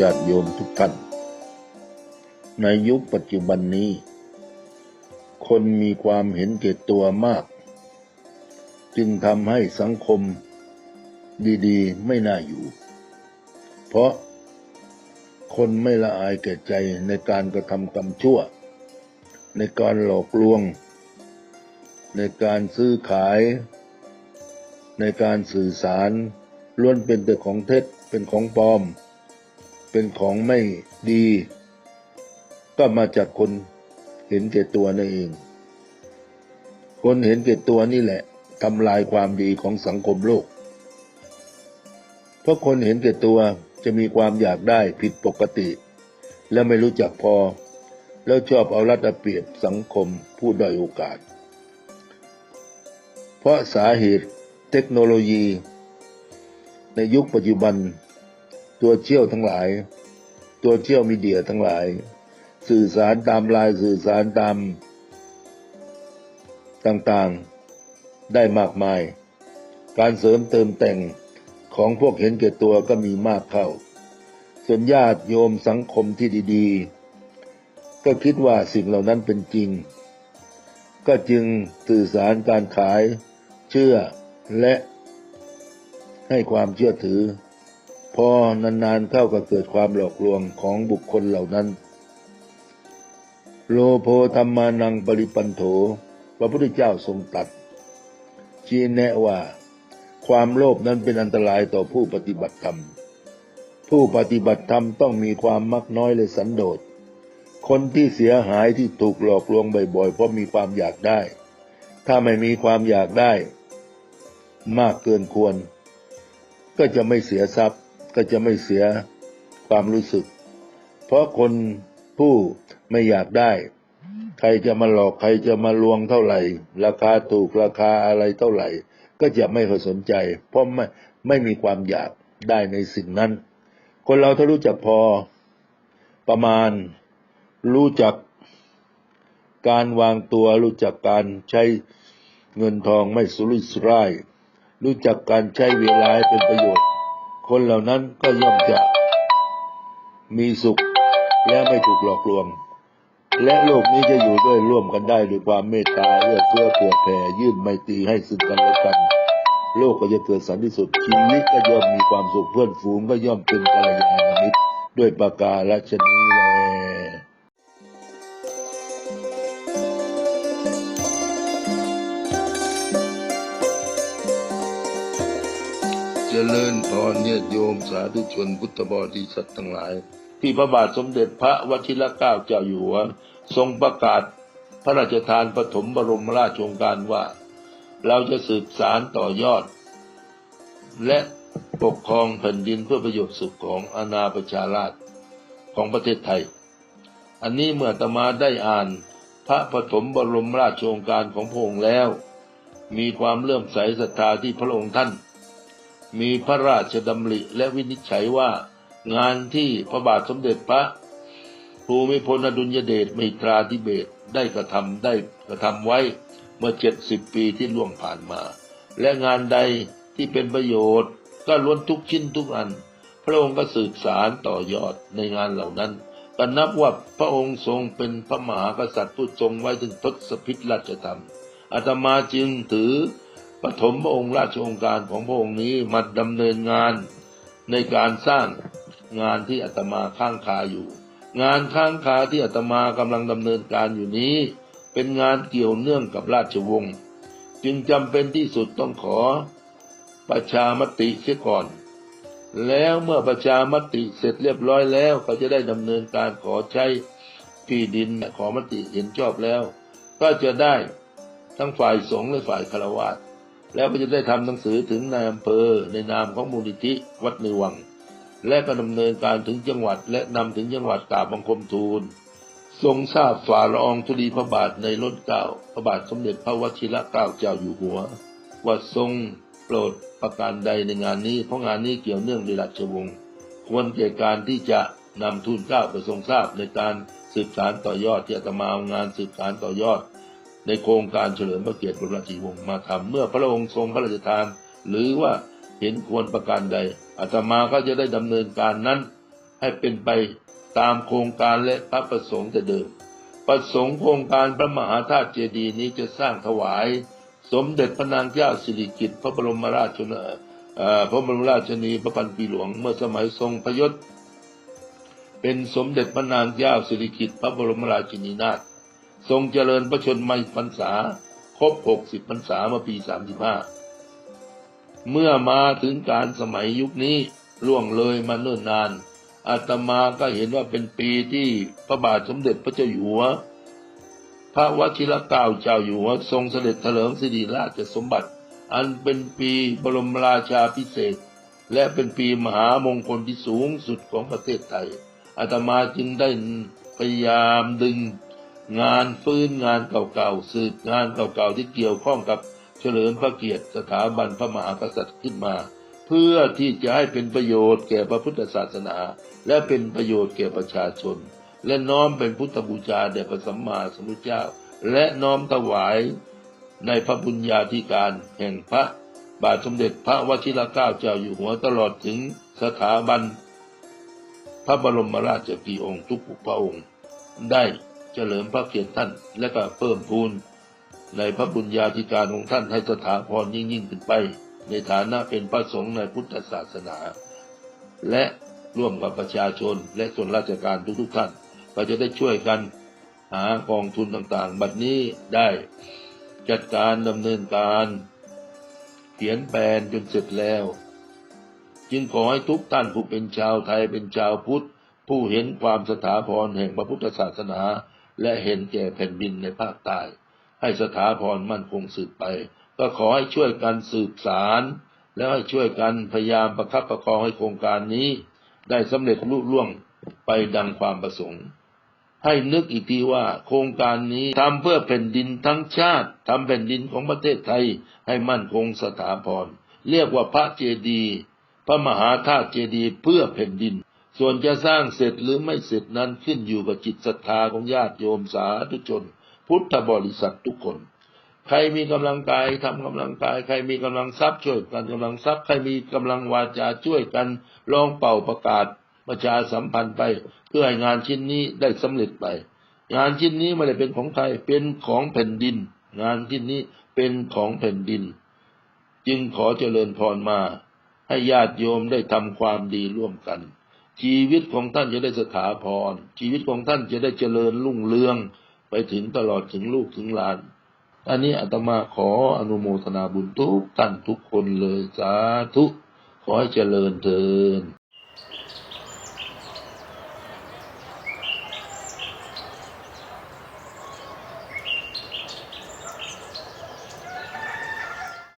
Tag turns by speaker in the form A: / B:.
A: ญาติโยมทุกท่าน ในยุคปัจจุบันนี้ คนมีความเห็นแก่ตัวมาก จึงทำให้สังคมดีๆ ไม่น่าอยู่ เพราะคนไม่ละอายแก่ใจในการกระทำกรรมชั่ว ในการหลอกลวง ในการซื้อขาย ในการสื่อสารล้วนเป็นแต่ของเท็จเป็นของปลอม เป็นของไม่ดี ก็มาจากคนเห็นแก่ตัวนั่นเอง คนเห็นแก่ตัวนี่แหละทำลายความดีของสังคมโลก เพราะคนเห็นแก่ตัวจะมีความอยากได้ผิดปกติ และไม่รู้จักพอ แล้วชอบเอารัดเอาเปรียบสังคมผู้ด้อยโอกาส เพราะสาเหตุเทคโนโลยี ในยุคปัจจุบัน ตัวเชี่ยวทั้งหลาย ตัวเชี่ยวมีเดียทั้งหลาย สื่อสารตามลายสื่อสารตาม ต่างๆได้มากมาย การเสริมเติมแต่งของพวกเห็นแก่ตัวก็มีมากเข้า ส่วนญาติโยมสังคมที่ดีๆ ก็คิดว่าสิ่งเหล่านั้นเป็นจริง ก็จึงสื่อสารการขาย เชื่อและให้ความเชื่อถือ พอนานๆเข้าก็เกิดความหลอกลวงของบุคคลเหล่านั้น โลโพธรรมานังปริปันโถ พระพุทธเจ้าทรงตรัสชี้แนะว่า ความโลภนั้นเป็นอันตรายต่อผู้ปฏิบัติธรรม ผู้ปฏิบัติธรรมต้องมีความมักน้อยและสันโดษ คนที่เสียหายที่ถูกหลอกลวงบ่อยๆเพราะมีความอยากได้ ถ้าไม่มีความอยากได้ มากเกินควร ก็จะไม่เสียทรัพย์ ก็จะไม่เสียความรู้สึก เพราะคนผู้ไม่อยากได้ ใครจะมาหลอกใครจะมาลวงเท่าไหร่ ราคาถูกราคาอะไรเท่าไหร่ ก็จะไม่เคยสนใจ เพราะไม่ไม่มีความอยากได้ในสิ่งนั้น คนเราถ้ารู้จักพอประมาณรู้จักการวางตัวรู้จักการใช้เงินทองไม่สุรุ่ยสุร่าย รู้จักการใช้เวลาให้เป็นประโยชน์ คนเหล่านั้นก็ย่อมจะมีสุขและไม่ถูกหลอกลวง และโลกนี้จะอยู่ด้วยร่วมกันได้ด้วยความเมตตาเอื้อเฟื้อเผื่อแผ่ยื่นไมตรีให้ซึ่งกันและกัน โลกก็จะเกิดสันติสุขชีวิตก็ย่อมมีความสุขเพื่อนฝูงก็ย่อมเป็นกัลยาณมิตรด้วยประกาศชนี้แล จริญพรเนี่ยโยมสาธุชนพุทธบริษัททั้งหลาย ที่พระบาทสมเด็จพระวชิรเกล้าเจ้าอยู่หัวทรงประกาศพระราชทานปฐมบรมราชโองการว่า เราจะสืบสารต่อยอด และปกครองแผ่นดินเพื่อประโยชน์สุขของอาณาประชาราชของประเทศไทย อันนี้เมื่อตมาได้อ่านพระปฐมบรมราชโองการของพระองค์แล้ว มีความเลื่อมใสศรัทธาที่พระองค์ท่าน มีพระราชดำริและวินิจฉัยว่า งานที่พระบาทสมเด็จพระภูมิพลอดุลยเดชมิตราธิเบศได้กระทำได้กระทำไว้เมื่อเจ็ดสิบปีที่ล่วงผ่านมา และงานใดที่เป็นประโยชน์ ก็ล้วนทุกชิ้นทุกอัน พระองค์ก็สืบสารต่อยอดในงานเหล่านั้นก็นับว่าพระองค์ทรงเป็นพระมหากษัตริย์ผู้ทรงไว้ถึงทศพิธราชธรรมอาตมาจึงถือ ปฐมพระองค์ราชองการของพระองค์นี้มาดำเนินงานในการสร้างงานที่อาตมาค้างคาอยู่ งานค้างคาที่อาตมากำลังดำเนินการอยู่นี้ เป็นงานเกี่ยวเนื่องกับราชวงศ์จึงจำเป็นที่สุดต้องขอประชามติเสียก่อน แล้วเมื่อประชามติเสร็จเรียบร้อยแล้วเขาจะได้ดำเนินการขอใช้ที่ดินขอมติเห็นชอบแล้ว ก็จะได้ทั้งฝ่ายสงฆ์และฝ่ายคารวะ แล้วก็จะได้ทำหนังสือถึงนายอำเภอในนามของมูลนิธิวัดในวัง และก็ดำเนินการถึงจังหวัด และนำถึงจังหวัดกราบบังคมทูล ทรงทราบฝ่าละอองธุลีพระบาทในรถเกล้าพระบาทสมเด็จพระวชิระเกล้าเจ้าอยู่หัว ว่าทรงโปรดประการใดในงานนี้ เพราะงานนี้เกี่ยวเนื่องในราชวงศ์ควรแก่การที่จะนำทูลเกล้าไปทรงทราบในการสืบสารต่อยอดที่อาตมาเอางานสืบสารต่อยอด ในโครงการเฉลิมพระเกียรติบรมราชิวงศ์มาทำเมื่อพระองค์ทรงพระราชทาน หรือว่าเห็นควรประการใดอาตมาก็จะได้ดำเนินการนั้น ให้เป็นไปตามโครงการและพระประสงค์แต่เดิม ประสงค์โครงการพระมหาธาตุเจดีย์นี้จะสร้างถวาย สมเด็จพระนางเจ้าสิริกิติ์พระบรมราชชนพระบรมราชินีพระพันปีหลวงเมื่อสมัยทรงพยศเป็นสมเด็จพระนางเจ้าสิริกิติ์พระบรมราชินีนาถ ทรงเจริญพระชนมพรรษา ครบ60พรรษาเมื่อปี35เมื่อมาถึงการสมัยยุคนี้ล่วงเลยมาเนิ่นนานอาตมาก็เห็นว่าเป็นปีที่พระบาทสมเด็จพระเจ้าอยู่หัว พระวชิรเกล้าเจ้าอยู่หัวทรงเสด็จเถลิงสิริราชสมบัติ อันเป็นปีบรมราชาพิเศษ และเป็นปีมหามงคลที่สูงสุดของประเทศไทยอาตมาจึงได้พยายามดึง งานฟื้นงานเก่าๆสืบงานเก่าๆที่เกี่ยวข้องกับเฉลิมพระเกียรติสถาบันพระมหากษัตริย์ขึ้นมา เพื่อที่จะให้เป็นประโยชน์แก่พระพุทธศาสนา และเป็นประโยชน์แก่ประชาชน และน้อมเป็นพุทธบูชาแด่พระสัมมาสัมพุทธเจ้า และน้อมถวายในพระบุญญาธิการแห่งพระบาทสมเด็จพระวชิรเกล้าเจ้าอยู่หัวตลอดถึงสถาบัน พระบรมราชกีองค์ทุกพระองค์ได้ เฉลิมพระเกียรติท่าน และก็เพิ่มพูนในพระบุญญาธิการของท่านให้สถาพรยิ่งยิ่งขึ้นไป ในฐานะเป็นพระสงฆ์ในพุทธศาสนา และร่วมกับประชาชนและส่วนราชการทุกๆท่านก็จะได้ช่วยกันหากองทุนต่างๆ บัดนี้ได้จัดการดำเนินการเขียนแปลนจนเสร็จแล้ว จึงขอให้ทุกท่านผู้เป็นชาวไทยเป็นชาวพุทธ ผู้เห็นความสถาพรแห่งพระพุทธศาสนา และเห็นแก่แผ่นดินในภาคใต้ให้สถาพรมั่นคงสืบไป ก็ขอให้ช่วยกันสืบสาร แล้วให้ช่วยกันพยายามประคับประคองให้โครงการนี้ ได้สำเร็จลุล่วงไปดังความประสงค์ ให้นึกอีกทีว่าโครงการนี้ทำเพื่อแผ่นดินทั้งชาติทำแผ่นดินของประเทศไทยให้มั่นคงสถาพรเรียกว่าพระเจดีย์พระมหาธาตุเจดีย์เพื่อแผ่นดิน ส่วนจะสร้างเสร็จหรือไม่เสร็จนั้นขึ้นอยู่กับจิตศรัทธาของญาติโยมสาธุชน พุทธบริษัททุกคน ใครมีกำลังกายทำกำลังกาย ใครมีกำลังทรัพย์ช่วยกันกำลังทรัพย์ ใครมีกำลังวาจาช่วยกันลองเป่าประกาศประชาสัมพันธ์ไป เพื่อให้งานชิ้นนี้ได้สำเร็จไป งานชิ้นนี้ไม่ได้เป็นของใครเป็นของแผ่นดิน งานชิ้นนี้เป็นของแผ่นดิน จึงขอเจริญพรมา ให้ญาติโยมได้ทำความดีร่วมกัน ชีวิตของท่านจะได้สถาพร ชีวิตของท่านจะได้เจริญรุ่งเรืองไปถึงตลอดถึงลูกถึงหลาน อันนี้อาตมาขออนุโมทนาบุญทุกท่านทุกคนเลยสาธุ ขอให้เจริญเถิน